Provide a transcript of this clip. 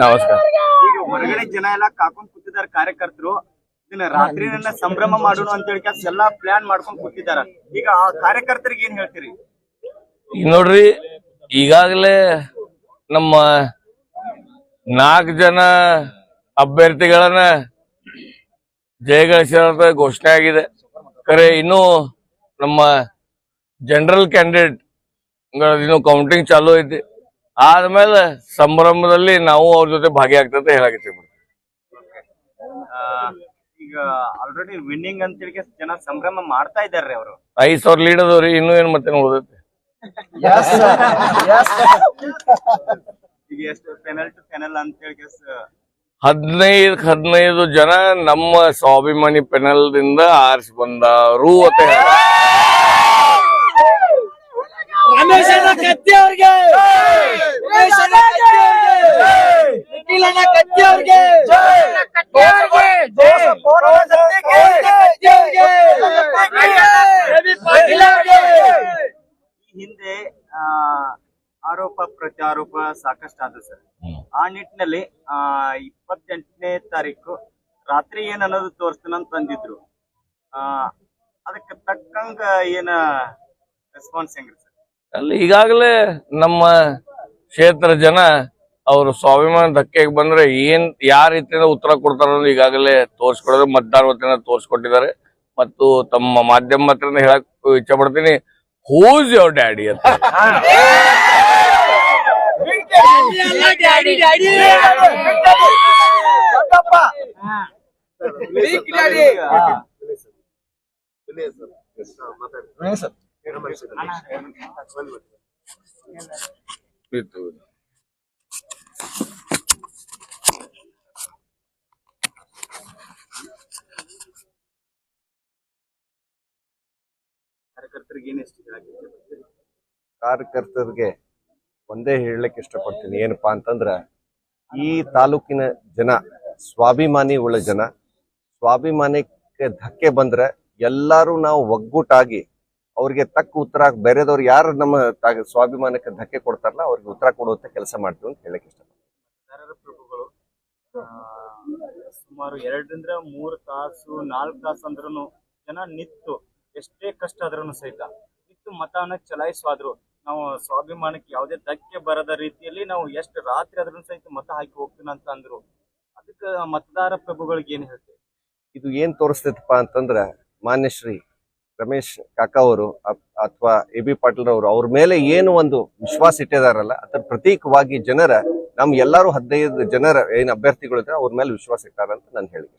ನಮಸ್ಕಾರ ಈಗ ಹೊರಗಡೆ ಜನ ಎಲ್ಲ ಕಾಕೊಂಡ್ ಕೂತಿದಾರ ಕಾರ್ಯಕರ್ತರು. ಇದನ್ನ ರಾತ್ರಿ ನನ್ನ ಸಂಭ್ರಮ ಮಾಡೋಣ ಅಂತ ಹೇಳಿ ಎಲ್ಲಾ ಪ್ಲಾನ್ ಮಾಡ್ಕೊಂಡ್ ಕೂತಿದಾರ ಈಗ ಆ ಕಾರ್ಯಕರ್ತರಿಗೆ ಏನ್ ಹೇಳ್ತೀರಿ? ಈಗ ನೋಡ್ರಿ ಈಗಾಗಲೇ ನಮ್ಮ ನಾಲ್ಕು ಜನ ಅಭ್ಯರ್ಥಿಗಳನ್ನ ಜಯಗಳಿಸಿದಂತ ಘೋಷಣೆ ಆಗಿದೆ. ಕರೆ ಇನ್ನು ನಮ್ಮ ಜನರಲ್ ಕ್ಯಾಂಡಿಡೇಟ್ ಇನ್ನು ಕೌಂಟಿಂಗ್ ಚಾಲೂ ಐತಿ. ಆದ್ಮೇಲೆ ಸಂಭ್ರಮದಲ್ಲಿ ನಾವು ಅವ್ರ ಜೊತೆ ಭಾಗಿಯಾಗ್ತದೆ ಹೇಳಾಕತ್ತೀವಿ ಆ, ಈಗ ಆಲ್ರೆಡಿ ವಿನ್ನಿಂಗ್ ಅಂತ ಹೇಳಿ ಜನ ಸಂಭ್ರಮ ಮಾಡ್ತಾ ಇದಾರೆ ಅವರು. ಐದ್ ಸಾವಿರ ಲೀಡ್ ಅದಾವ್ರಿ ಇನ್ನೂ ಏನ್ ಮತ್ತೆ ಉಳಿದೈತಿ ಈಗ ಎಷ್ಟು ಪೆನಲ್ ಟು ಪೆನಲ್ ಅಂತ ಹೇಳಿ ಹದಿನೈದು ಹದಿನೈದು ಜನ ನಮ್ಮ ಸ್ವಾಭಿಮಾನಿ ಪೆನಲ್ ದಿಂದ ಆರಿಸಿ ಬಂದರು ಅಂತ ಹೇಳಿ ಕತ್ತಿ ಅವ್ರಿಗೆ. ರಮೇಶನ ಕತ್ತಿ ಅವ್ರಿಗೆ. ಕತ್ತಿ ಅವ್ರಿಗೆ. ಕತ್ತಿ ಅವ್ರಿಗೆ. ರವಿ ಪಾಟೀಲ್ ಅವ್ರಿಗೆ. ಈ ಹಿಂದೆ ಆ ಆರೋಪ ಪ್ರತ್ಯಾರೋಪ ಸಾಕಷ್ಟು ಆದ ಸರ್. ಆ ನಿಟ್ಟಿನಲ್ಲಿ ಆ ಇಪ್ಪತ್ತೆಂಟನೇ ತಾರೀಕು ರಾತ್ರಿ ಏನ್ ಅನ್ನೋದು ತೋರಿಸ್ತಾನ ಅಂತ ಅಂದಿದ್ರು ಆ ಅದಕ್ಕೆ ತಕ್ಕಂಗ ಏನ ರೆಸ್ಪಾನ್ಸ್ ಹೆಂಗ್ರಿ ಸರ್? ಅಲ್ಲಿ ಈಗಾಗಲೇ ನಮ್ಮ ಕ್ಷೇತ್ರ ಜನ ಅವರು ಸ್ವಾಭಿಮಾನ ಧಕ್ಕೆಗೆ ಬಂದ್ರೆ ಏನ್ ಯಾವ ರೀತಿಯಿಂದ ಉತ್ತರ ಕೊಡ್ತಾರ ಈಗಾಗಲೇ ತೋರಿಸ್ಕೊಡೋದು ಮತದಾರ ವತಿಯಿಂದ ತೋರಿಸ್ಕೊಟ್ಟಿದ್ದಾರೆ. ಮತ್ತು ತಮ್ಮ ಮಾಧ್ಯಮ ಹತ್ರ ಹೇಳಕ್ ಇಚ್ಛೆ ಪಡ್ತೀನಿ ಹೂಸ್ ಯೋರ್ ಡ್ಯಾಡಿ ಅಂತ. ಎಲ್ಲ ಕಾರ್ಯಕರ್ತರಿಗೆ ಒಂದೇ ಹೇಳಲಿಕ್ಕೆ ಇಷ್ಟಪಡ್ತೀನಿ. ಏನಪ್ಪಾ ಅಂತಂದ್ರ ಈ ತಾಲೂಕಿನ ಜನ ಸ್ವಾಭಿಮಾನಿ ಉಳ್ಳ ಜನ ಸ್ವಾಭಿಮಾನಕ್ಕೆ ಧಕ್ಕೆ ಬಂದ್ರೆ ಎಲ್ಲರೂ ನಾವು ಒಗ್ಗೂಟಾಗಿ ಅವ್ರಿಗೆ ತಕ್ಕ ಉತ್ತರ ಬೇರೆದವ್ರು ಯಾರು ನಮ್ಮ ಸ್ವಾಭಿಮಾನಕ್ಕೆ ಧಕ್ಕೆ ಕೊಡ್ತಾರಲ್ಲ ಅವ್ರಿಗೆ ಉತ್ತರ ಕೊಡುವಂತ ಕೆಲಸ ಮಾಡ್ತೀವಿ ಅಂತ ಹೇಳಕ್ ಇಷ್ಟ. ಪ್ರಭುಗಳು ಸುಮಾರು ಎರಡರಿಂದ ಮೂರು ತಾಸು ನಾಲ್ಕು ತಾಸು ಅಂದ್ರೂ ಜನ ನಿತ್ತು ಎಷ್ಟೇ ಕಷ್ಟ ಆದ್ರೂ ಸಹಿತ. ನಿತ್ತು ಮತವನ್ನ ಚಲಾಯಿಸುವಾದ್ರು. ನಾವು ಸ್ವಾಭಿಮಾನಕ್ಕೆ ಯಾವುದೇ ಧಕ್ಕೆ ಬರದ ರೀತಿಯಲ್ಲಿ ನಾವು ಎಷ್ಟು ರಾತ್ರಿ ಆದ್ರೂ ಸಹಿತ ಮತ ಹಾಕಿ ಹೋಗ್ತೀನಿ ಅಂತ ಅಂದ್ರು. ಅದಕ್ಕೆ ಮತದಾರ ಪ್ರಭುಗಳಿಗೆ ಏನ್ ಹೇಳ್ತೀವಿ ಇದು ಏನ್ ತೋರಿಸ್ತೈತಪ್ಪ ಅಂತಂದ್ರ ಮಾನ್ಯ ಶ್ರೀ ರಮೇಶ್ ಕಾಕಾ ಅವರು ಅಥವಾ ಎ ಬಿ ಪಾಟೀಲ್ ಅವರು, ಅವ್ರ ಮೇಲೆ ಏನು ಒಂದು ವಿಶ್ವಾಸ ಇಟ್ಟಿದಾರಲ್ಲ, ಅದರ ಪ್ರತೀಕವಾಗಿ ಜನರ, ನಮ್ ಎಲ್ಲರೂ ಹದಿನೈದು ಜನರ ಏನು ಅಭ್ಯರ್ಥಿಗಳು ಇದ್ದಾರೆ ಅವ್ರ ಮೇಲೆ ವಿಶ್ವಾಸ ಇಟ್ಟಾರ ಅಂತ ನಾನು ಹೇಳಿಕೆ